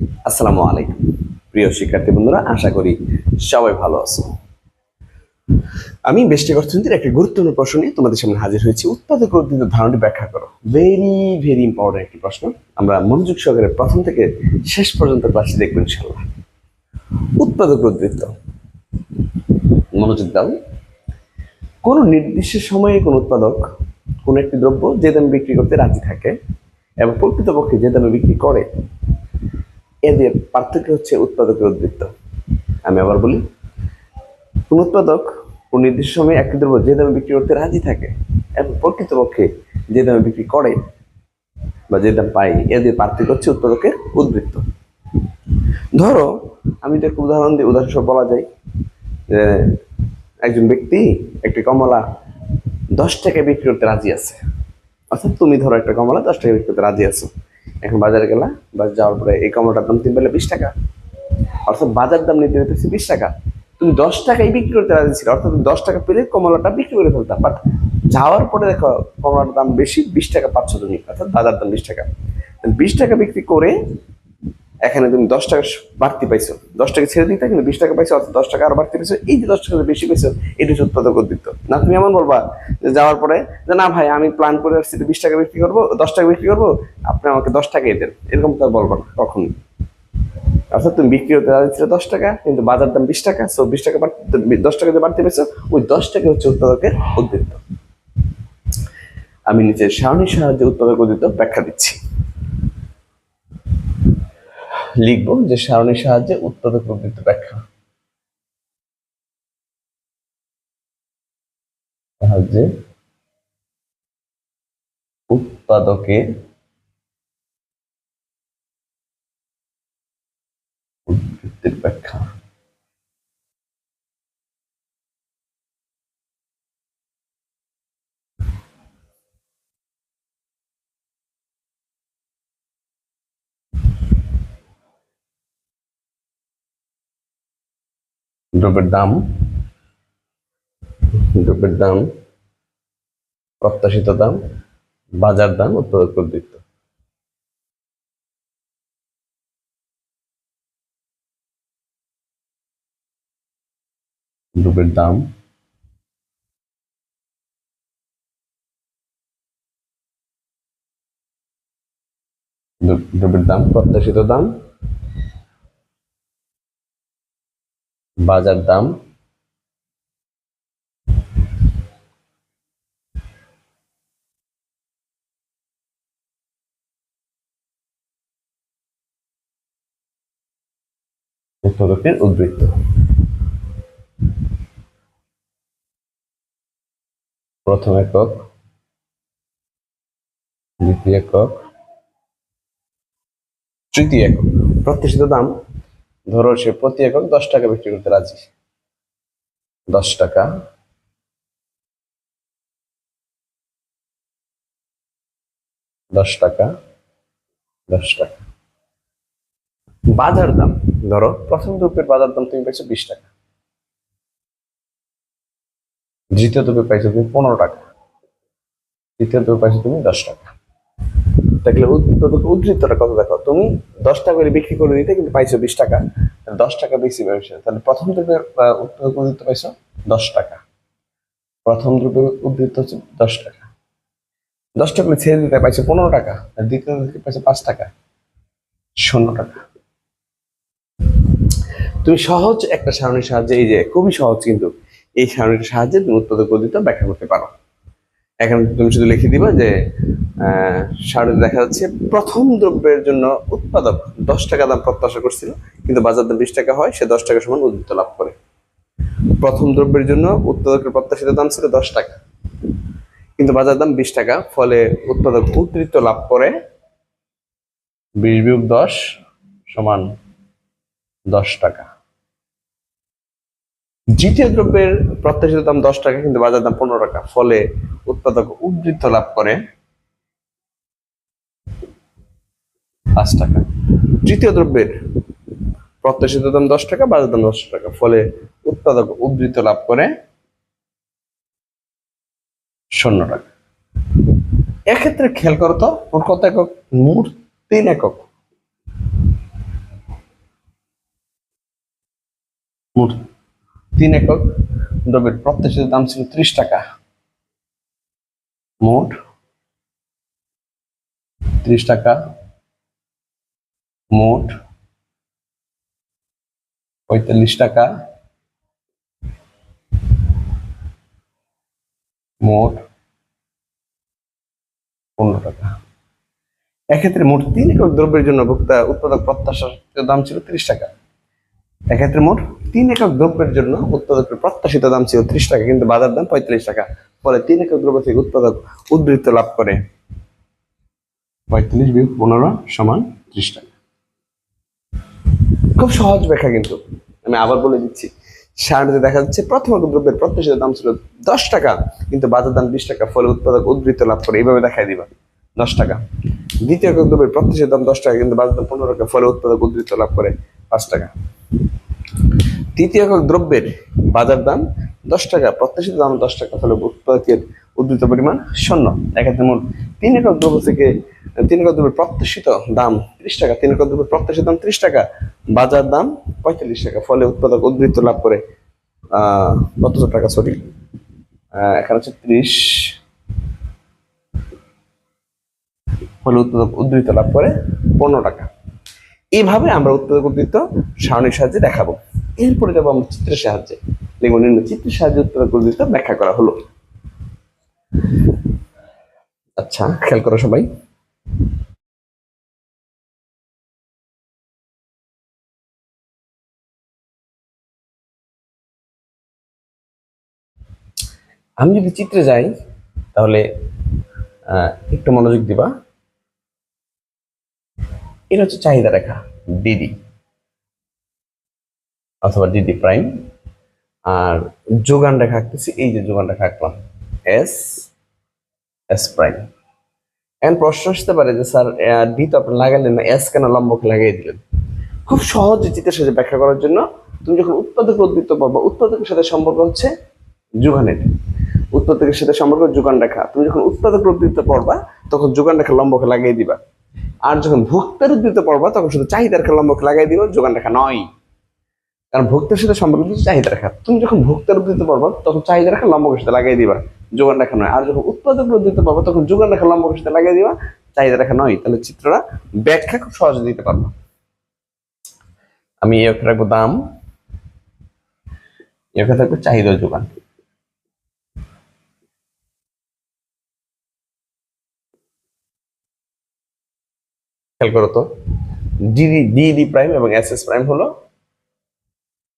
আসসালামু আলাইকুম। প্রিয় শিক্ষার্থী বন্ধুরা, আশা করি সবাই ভালো আছো। আমি বেষ্টিক অর্থনীতির একটি গুরুত্বপূর্ণ প্রশ্ন নিয়ে তোমাদের সামনে হাজির হয়েছি। উৎপাদক উদ্ভিদের ধারণাটি ব্যাখ্যা করো। ভেরি ভেরি ইম্পর্টেন্ট একটি প্রশ্ন। আমরা মনোযোগ সহকারে প্রথম থেকে শেষ পর্যন্ত ক্লাসটি দেখব ইনশাল্লাহ উৎপাদক উদ্বৃত্ত। মনোযোগ দাও। কোন নির্দিষ্ট সময়ে কোন উৎপাদক, কোন একটি দ্রব্য যে দামে বিক্রি করতে রাজি থাকে এবং প্রকৃতপক্ষে যে দামে বিক্রি করে এদের পার্থক্য হচ্ছে উৎপাদকের উদ্বৃত্ত। আমি আবার বলি, কোন উৎপাদক কোন নির্দিষ্ট সময়ে একটি দ্রব্য যে দামে বিক্রি করতে রাজি থাকে এবং প্রকৃতপক্ষে যে দামে বিক্রি করে বা যে দাম পায়, এদের পার্থক্য হচ্ছে উৎপাদকের উদ্বৃত্ত। ধরো, আমি তো একটা উদাহরণ দিই, উদাহরণস্বরূপ বলা যায়, যে একজন ব্যক্তি একটি কমলা দশ টাকায় বিক্রি করতে রাজি আছে। অর্থাৎ তুমি ধরো একটা কমলা দশ টাকা বিক্রি করতে রাজি আছো। এখন বাজারে গেলা, বাজার যাওয়ার পরে এই কমলাটার দাম তিন বেলা বিশ টাকা। অর্থাৎ বাজার দাম নিতে হইতেছে বিশ টাকা। তুমি দশ টাকায় বিক্রি করতে রাজি ছিল, অর্থাৎ দশ টাকা পেলে কমলাটা বিক্রি করে ফেলতাম বাট যাওয়ার পরে দেখো কমলাটার দাম বেশি, বিশ টাকা পাচ্ছ তুমি, অর্থাৎ বাজার দাম বিশ টাকা। বিশ টাকা বিক্রি করে এখানে তুমি দশ টাকা বাড়তি পাইছো। দশ টাকা ছেড়ে দিতে কিন্তু বিশ টাকা পাইছো, অর্থাৎ দশ টাকা আরও বাড়তি পাইছো। এই যে দশ টাকা বেশি পাইছো, এটা হচ্ছে উৎপাদক উদ্বৃত্ত না, তুমি এমন বলবা যে যাওয়ার পরে যে না ভাই, আমি প্ল্যান করে আসছি বিশ টাকা বিক্রি করব, দশ টাকা বিক্রি করব, আপনি আমাকে দশ টাকাই দেন। এরকম তো বলব না, কখনই। অর্থাৎ তুমি বিক্রি হতে রাজি ছিল দশ টাকা, কিন্তু বাজার দাম বিশ টাকা সো বিশ টাকা দশ টাকা যে বাড়তে পেয়েছ ওই দশ টাকা হচ্ছে উৎপাদকের উদ্বৃত্ত আমি নিচের সারণীর সাহায্যে উৎপাদক উদ্বৃত্ত ব্যাখ্যা দিচ্ছি। লিখব যে সারণীর সাহায্যে উৎপাদক প্রবৃত্ত ব্যাখ্যা। সাহায্যে উৎপাদকের উদ্বৃত্তের ব্যাখ্যা। দ্রব্যের দাম দ্রব্যের দাম, প্রত্যাশিত দাম, বাজার দাম উৎপাদক উদ্বৃত্ত দ্রব্যের দাম দ্র- দ্রব্যের দাম, প্রত্যাশিত দাম বাজার দাম? উৎপাদকের উদ্বৃত্ত প্রথম একক। দ্বিতীয় একক। তৃতীয় একক। প্রত্যাশিত দাম? ধরো সে প্রতি একক দশ টাকা বিক্রি করতে রাজি। দশ টাকা। দশ টাকা। দশ টাকা। বাজার দাম, ধরো প্রথম দ্রব্যের বাজার দাম তুমি পাইছো বিশ টাকা। দ্বিতীয় দ্রব্যে পাইছো তুমি পনেরো টাকা। তৃতীয় দ্রব্য পাইছো তুমি দশ টাকা। দেখলে উদ্ধৃতটা কত দেখো। তুমি দশ টাকা করে বিক্রি করে দিতে কিন্তু পাইছো বিশ টাকা। দশ টাকা বেশি পাইছো তাহলে প্রথম দ্রব্যের উদ্ধৃত পাইছো দশ টাকা। প্রথম দ্রব্যের উদ্ধৃত হচ্ছে দশ টাকা। দশ টাকা ছেড়ে দিতে পাইছো পনেরো টাকা। দ্বিতীয় দ্রব্যে পাইছো পাঁচ টাকা। শূন্য টাকা। তুমি সহজ একটা সারণীর সাহায্যে, এই যে খুবই সহজ কিন্তু, এই সারণীর সাহায্যে তুমি উৎপাদক উদ্ধৃত ব্যাখ্যা করতে পারো। এখানে তুমি শুধু লিখে দিবা যে সারণীতে দেখা যাচ্ছে প্রথম দ্রব্যের জন্য উৎপাদক দশ টাকা দাম প্রত্যাশা করছিল, কিন্তু বাজার দাম বিশ টাকা হয়, সে দশ টাকা সমান উদ্বৃত্ত লাভ করে। প্রথম দ্রব্যের জন্য উৎপাদকের প্রত্যাশিত দাম ছিল দশ টাকা, কিন্তু বাজার দাম বিশ টাকা, ফলে উৎপাদক উদ্বৃত্ত লাভ করে বিশ বিয়োগ দশ সমান দশ টাকা। দ্বিতীয় দ্রব্যের প্রত্যাশিত দাম দশ টাকা, কিন্তু বাজার দাম পনেরো টাকা। ফলে উৎপাদক উদ্বৃত্ত লাভ করে পাঁচ টাকা। তৃতীয় দ্রব্যের প্রত্যাশিত দাম দশ টাকা, বাজার দাম দশ টাকা। ফলে উৎপাদক উদ্বৃত্ত লাভ করে শূন্য টাকা। এক্ষেত্রে খেয়াল করো তো, ওর কত একক? মোট তিন একক। মোট তিন একক দ্রব্যের প্রত্যাশিত দাম ছিল ত্রিশ টাকা। মোট ত্রিশ টাকা। মোট পঁয়তাল্লিশ টাকা। মোট পনেরো টাকা। এক্ষেত্রে মোট তিন একক দ্রব্যের জন্য ভোক্তা উৎপাদক প্রত্যাশার দাম ছিল ত্রিশ টাকা। এক্ষেত্রে মোট তিন একক দ্রব্যের জন্য উৎপাদকের প্রত্যাশিত দাম ছিল ত্রিশ টাকা, কিন্তু বাজার দাম পঁয়তাল্লিশ টাকা। ফলে তিন একক দ্রব্য থেকে উৎপাদক উদ্বৃত্ত লাভ করে। পঁয়তাল্লিশ বিয়োগ পনেরো সমান ত্রিশ টাকা। খুব সহজ ব্যাখ্যা কিন্তু। আমি আবার বলে দিচ্ছি, সারণীতে দেখা যাচ্ছে প্রথম দ্রব্যের প্রত্যাশিত দাম ছিল দশ টাকা, কিন্তু বাজার দাম বিশ টাকা, ফলে উৎপাদক উদ্বৃত্ত লাভ করে। এইভাবে দেখাই দিবা, দশ টাকা। দ্বিতীয় দ্রব্যের প্রত্যাশিত দাম দশ টাকা, কিন্তু বাজার দাম পনেরো টাকা, ফলে উৎপাদক উদ্বৃত্ত লাভ করে পাঁচ টাকা। তৃতীয় একক দ্রব্যের বাজার দাম, দশ টাকা, প্রত্যাশিত দাম দশ টাকা, ফলে উৎপাদকের উদ্বৃত্ত পরিমাণ শূন্য। এক্ষেত্রে মোট তিন একক দ্রব্য থেকে, তিন একক দ্রব্যের প্রত্যাশিত দাম ত্রিশ টাকা, তিন একক দ্রব্যের প্রত্যাশিত দাম ত্রিশ টাকা, বাজার দাম পঁয়তাল্লিশ টাকা, ফলে উৎপাদক উদ্বৃত্ত লাভ করে, আহ কত টাকা সরি এখানে হচ্ছে ত্রিশ। ফলে উৎপাদক উদ্ধৃত লাভ করে পনেরো টাকা। এইভাবে আমরা উদ্ধৃত সারণীর সাহায্যে দেখাবো। এরপরে যাব আমরা চিত্রের সাহায্যে। নিম্ন চিত্রের সাহায্যে উদ্ধৃত ব্যাখ্যা করা হলো। আচ্ছা খেয়াল করো সবাই। আমি যদি চিত্রে যাই, তাহলে একটু মনোযোগ দিবা। এটা হচ্ছে চাহিদা রেখা ডিডি অথবা ডিডি প্রাইম আর যোগান রেখা আঁকতেছি, এই যে যোগান রেখা আঁকলাম এস এস প্রাইম এখন প্রশ্ন আসতে পারে যে, স্যার ডি তো আপনি লাগালেন না এস কেন লম্বকে লাগিয়ে দিলেন? খুব সহজে চিত্রের সাথে ব্যাখ্যা করার জন্য তুমি যখন উৎপাদক উদ্বৃত্ত পাবো, উৎপাদকের সাথে সম্পর্ক হচ্ছে যোগানের। উৎপাদকের সাথে সম্পর্ক যোগান রেখা। তুমি যখন উৎপাদক উদ্বৃত্ত পড়বা তখন যোগান রেখা লম্বকে লাগিয়ে দিবা। আর যখন ভোক্তার উদ্বৃত্ত পড়বা তখন শুধু চাহিদা রেখা লম্বকে লাগিয়ে দিবা যোগান রেখা নয়। কারণ ভোক্তার সাথে সম্পর্ক চাহিদা রেখা। তুমি যখন ভোক্তার উদ্বৃত্ত পড়বা তখন চাহিদা রেখা লম্বকের সাথে লাগিয়ে দিবা, যোগান রেখা নয়। আর যখন উৎপাদক উদ্বৃত্ত পাবো তখন যোগান রেখা লম্বকের সাথে লাগিয়ে দিবা, চাহিদা রেখা নয়। তাহলে চিত্রটা ব্যাখ্যা খুব সহজে দিতে পারব। আমি এখানে রাখব দাম এখানে থাকবে চাহিদা যোগান। খেয়াল করো তো ডিডি ডিডি প্রাইম এবং এস এস প্রাইম হলো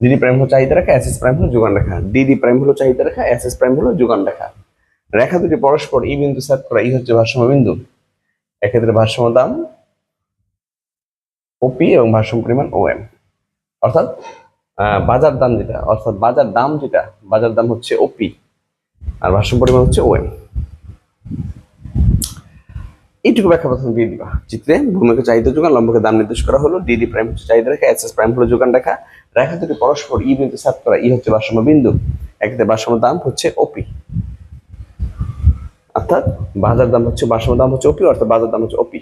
ডিডি প্রাইম হলো চাহিদা রেখা এস এস প্রাইম হলো যোগান রেখা। ডিডি প্রাইম হলো চাহিদা রেখা এস এস প্রাইম হলো যোগান রেখা। রেখা দুটি পরস্পর ই বিন্দু সেট করা ই হচ্ছে ভারসাম্য বিন্দু। এক্ষেত্রে ভারসাম্য দাম ওপি এবং ভারসাম্য পরিমাণ ও এম অর্থাৎ বাজার দাম যেটা, অর্থাৎ বাজার দাম যেটা, বাজার দাম হচ্ছে ওপি আর ভারসাম্য পরিমাণ হচ্ছে ও এম এইটুকু ব্যাখ্যা প্রথমে দিয়ে দিবা। চিত্রে ভূমিকে চাহিদা যোগান, লম্বকে দাম নির্দেশ করা হলো ডিডি প্রাইম হচ্ছে চাহিদা রেখা এস এস প্রাইম হলো যোগান রেখা। রেখা দুটি পরস্পর ই বিন্দু সাত করা ই হচ্ছে ভারসাম্য বিন্দু। একতে ভারসাম্য দাম হচ্ছে ওপি অর্থাৎ বাজার দাম হচ্ছে, ভারসাম্য দাম হচ্ছে ওপি অর্থাৎ বাজার দাম হচ্ছে ওপি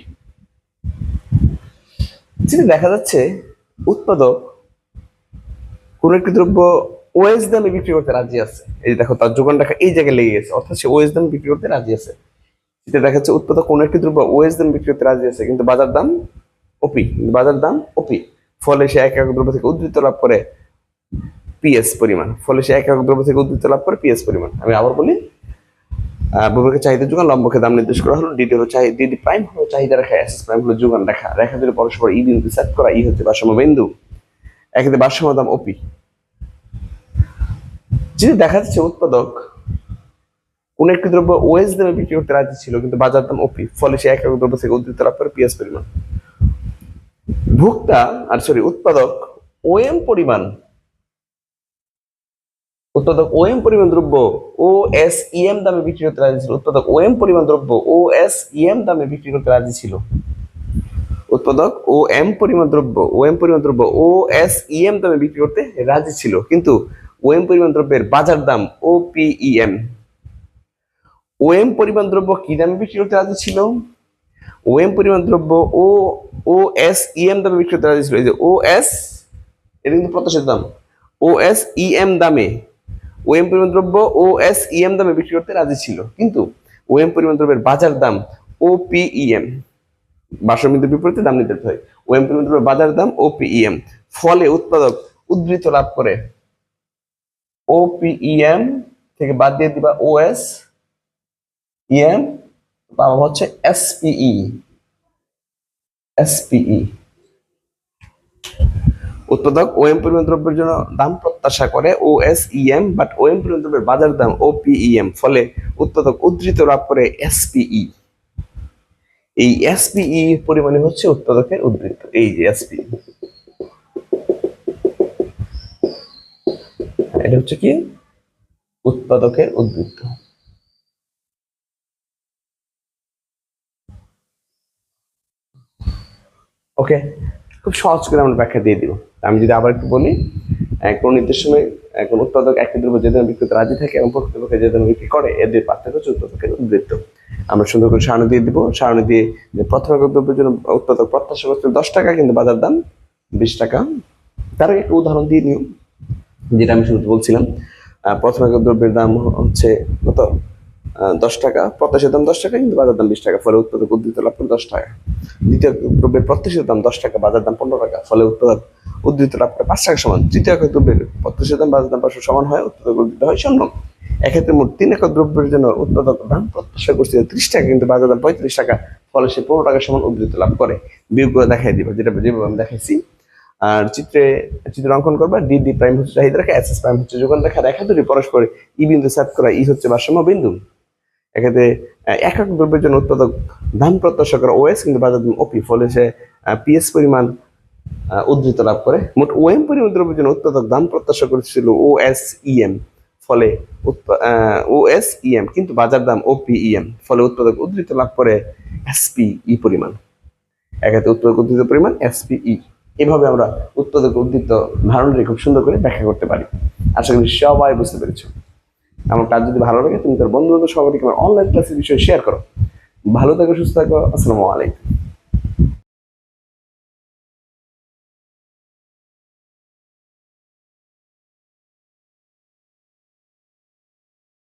চিত্রে দেখা যাচ্ছে উৎপাদক কোন একটি দ্রব্য ওএস দামে বিক্রি করতে রাজি আছে। এই দেখো, তার যোগান রেখা এই জায়গায় লেগে গেছে, অর্থাৎ সে ওএস দামে বিক্রি করতে রাজি আছে। এটা দেখা যাচ্ছে উৎপাদক কোন একটি দ্রব্য ওএস দাম বিক্রি করতে রাজি আছে, কিন্তু বাজার দাম ওপি বাজার দাম ওপি ফলে সে এক এক দ্রব্য থেকে উদ্ধৃত লাভ করে পিএস পরিমাণ। ফলে সে এক একক দ্রব্য থেকে উদ্ধৃত লাভ করে পিএস পরিমাণ। আমি আবার বলি ভূমিকে চাহিদা যোগান লম্বকে দাম নির্দেশ করা হলো। ডিডি হলো ডিডি প্রাইম হলো চাহিদা রেখা এস প্রাইম হলো যোগান রেখা। রেখা দুটি পরস্পর ই বিন্দু সেট করা ই হচ্ছে ভারসাম্য বিন্দু। একদিকে ভারসাম্য দাম ওপি যদি দেখা যাচ্ছে উৎপাদক কোন একটি দ্রব্য ওএস দামে বিক্রি করতে রাজি ছিল, কিন্তু বাজার দাম ওপি ফলে সে এক দ্রব্য থেকে উদ্ধৃত লাভ করে পিএস পরিমাণ। ভোক্তা, আর সরি উৎপাদক ওএম পরিমাণ, উৎপাদক ওএম পরিমাণ দ্রব্য ও এস ইএম দামে বিক্রি করতে রাজি ছিল। উৎপাদক ওএম পরিমাণ দ্রব্য ও এস ইএম দামে বিক্রি করতে রাজি ছিল। উৎপাদক ও এম পরিমাণ দ্রব্য ও এম পরিমাণ দ্রব্য ও এস ইএম দামে বিক্রি করতে রাজি ছিল। কিন্তু ও এম পরিমাণ দ্রব্যের বাজার দাম ও পিইএম ও এম পরিমাণ দ্রব্য কি দামে বিক্রি করতে রাজি ছিল? ওএম পরিমাণ দ্রব্য ও ও এস ইএম দামে বিক্রি করতে রাজি ছিল। এই যে ও এস এটা কিন্তু প্রত্যাশিত দাম। ও এস ইএম দামে ওএম পরিমাণ দ্রব্য ও এস ইএম দামে বিক্রি করতে রাজি ছিল। কিন্তু ওএম পরিমাণ দ্রব্যের বাজার দাম ও ওপিইএম বাসমিতির বিপরীতে দাম নির্ধারিত হয়। ওএম পরিমাণ দ্রব্যের বাজার দাম ওপিইএম ফলে উৎপাদক উদ্ধৃত লাভ করে। ওপিইএম থেকে বাদ দিয়ে দিবা ওএস ইএম পাওয়া হচ্ছে এসপিই এসপিই উৎপাদক ওএম পরিমাণ দ্রব্যের জন্য দাম প্রত্যাশা করে ও এস ইএম বাট ওএম পরিমাণ দ্রব্যের বাজার দাম ও পিইএম ফলে উৎপাদক উদ্ধৃত লাভ করে এসপিই এই এসপিই পরিমাণে হচ্ছে উৎপাদকের উদ্ধৃত, এই যে এসপিই এটা হচ্ছে কি? উৎপাদকের উদ্ধৃত। ওকে খুব সহজ করে আমরা ব্যাখ্যা দিয়ে দিব। আমি যদি আবার একটু বলি কোনো নির্দিষ্ট সময় কোন উৎপাদক একটি দ্রব্য যে দামে বিক্রি করতে রাজি থাকে এবং প্রকৃতপক্ষে যে দামে বিক্রি করে এদের পার্থক্য হচ্ছে উৎপাদকের উদ্বৃত্ত। আমরা সুন্দর করে সারণী দিয়ে দিব। সারণী দিয়ে যে প্রথম দ্রব্যের জন্য উৎপাদক প্রত্যাশা করছে দশ টাকা, কিন্তু বাজার দাম বিশ টাকা। তার একটা উদাহরণ দিয়ে নিও, যেটা আমি শুরুতে বলছিলাম। প্রথম দ্রব্যের দাম হচ্ছে কত? দশ টাকা, প্রত্যাশিত দাম দশ টাকা কিন্তু বাজার দাম বিশ টাকা, ফলে উৎপাদক উদ্ধৃত লাভ করে দশ টাকা। দ্বিতীয় দ্রব্যের প্রত্যাশিত দাম দশ টাকা, বাজার দাম পনেরো টাকা, ফলে উৎপাদক উদ্ধৃত লাভ করে পাঁচ টাকা সমান। তৃতীয় একক দ্রব্যের প্রত্যাশিত দাম বাজার দাম পাঁচশো সমান হয়, উৎপাদক উদ্ধৃত হয় শূন্য এক্ষেত্রে মোট তিন একক দ্রব্যের জন্য উৎপাদক দাম প্রত্যাশা করছে ত্রিশ টাকা কিন্তু বাজার দাম পঁয়ত্রিশ টাকা, ফলে সে পনেরো টাকা সমান উদ্ধৃত লাভ করে। বিয়োগ করে দেখাই দিব, যেটা যেভাবে আমি দেখাইছি। আর চিত্রে, চিত্র অঙ্কন করবা ডি ডি প্রাইম হচ্ছে চাহিদা রেখা এস এস প্রাইম হচ্ছে যোগান রেখা রেখা দুটি পরস্পর ই বিন্দু সেট করা, ই হচ্ছে ভারসাম্য বিন্দু। এক্ষেত্রে এক এক দ্রব্যের জন্য উৎপাদক দাম প্রত্যাশা করে ওএস কিন্তু বাজার দাম ওপি ফলে সে পিএস পরিমাণ উদ্ধৃত লাভ করে। মোট ওএম পরিমাণ দ্রব্যের জন্য উৎপাদক দাম প্রত্যাশা করেছিল ও এস ইএম ফলে ও এস ইএম কিন্তু বাজার দাম ওপিইএম ফলে উৎপাদক উদ্ধৃত লাভ করে এসপি ই পরিমাণ। এক্ষেত্রে উৎপাদক উদ্ধৃত পরিমাণ এসপি ই এভাবে আমরা উৎপাদক উদ্ধৃত ধারণটি খুব সুন্দর করে ব্যাখ্যা করতে পারি। আশা করি সবাই বুঝতে পেরেছ। আমার কাজ যদি ভালো লাগে, তুমি তার বন্ধু বান্ধব সবাইকে আমার অনলাইন ক্লাসের বিষয়ে শেয়ার করো। ভালো থাকো, সুস্থ থাকো, আসসালামু আলাইকুম।